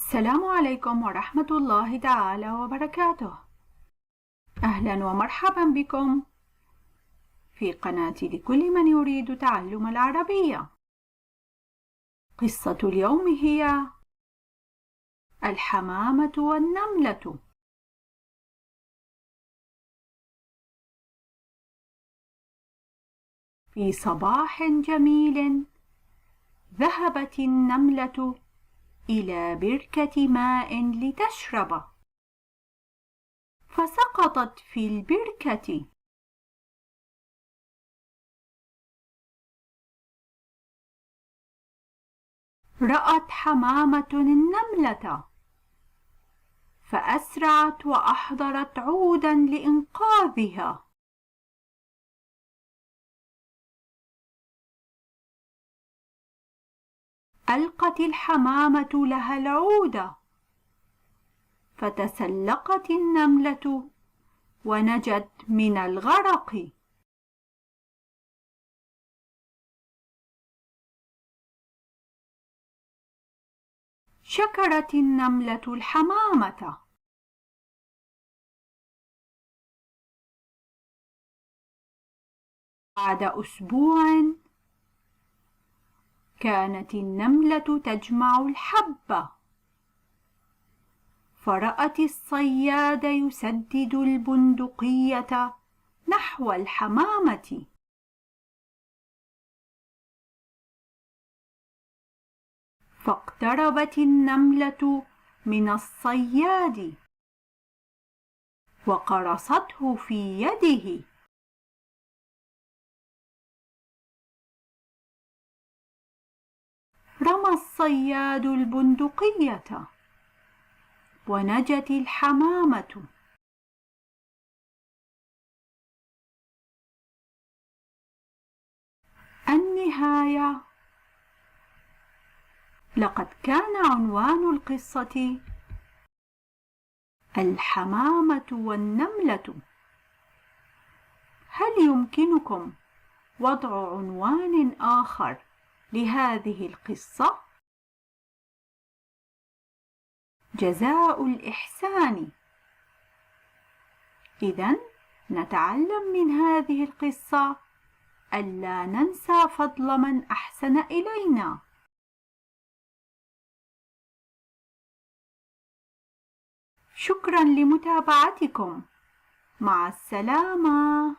السلام عليكم ورحمة الله تعالى وبركاته. أهلا ومرحبا بكم في قناة لكل من يريد تعلم العربية. قصة اليوم هي الحمامة والنملة. في صباح جميل ذهبت النملة إلى بركة ماء لتشرب. فسقطت في البركة. رأت حمامة النملة. فأسرعت وأحضرت عودا لإنقاذها. ألقت الحمامة لها العود. فتسلقت النملة ونجت من الغرق. شكرت النملة الحمامة. بعد أسبوع كانت النملة تجمع الحب فرأت الصياد يسدد البندقية نحو الحمامة. فاقتربت النملة من الصياد وقرصته في يده. الصياد البندقية. ونجت الحمامة. النهاية. لقد كان عنوان القصة الحمامة والنملة. هل يمكنكم وضع عنوان آخر لهذه القصة؟ جزاء الإحسان. إذا نتعلم من هذه القصة ألا ننسى فضل من أحسن إلينا. شكرا لمتابعتكم. مع السلامة.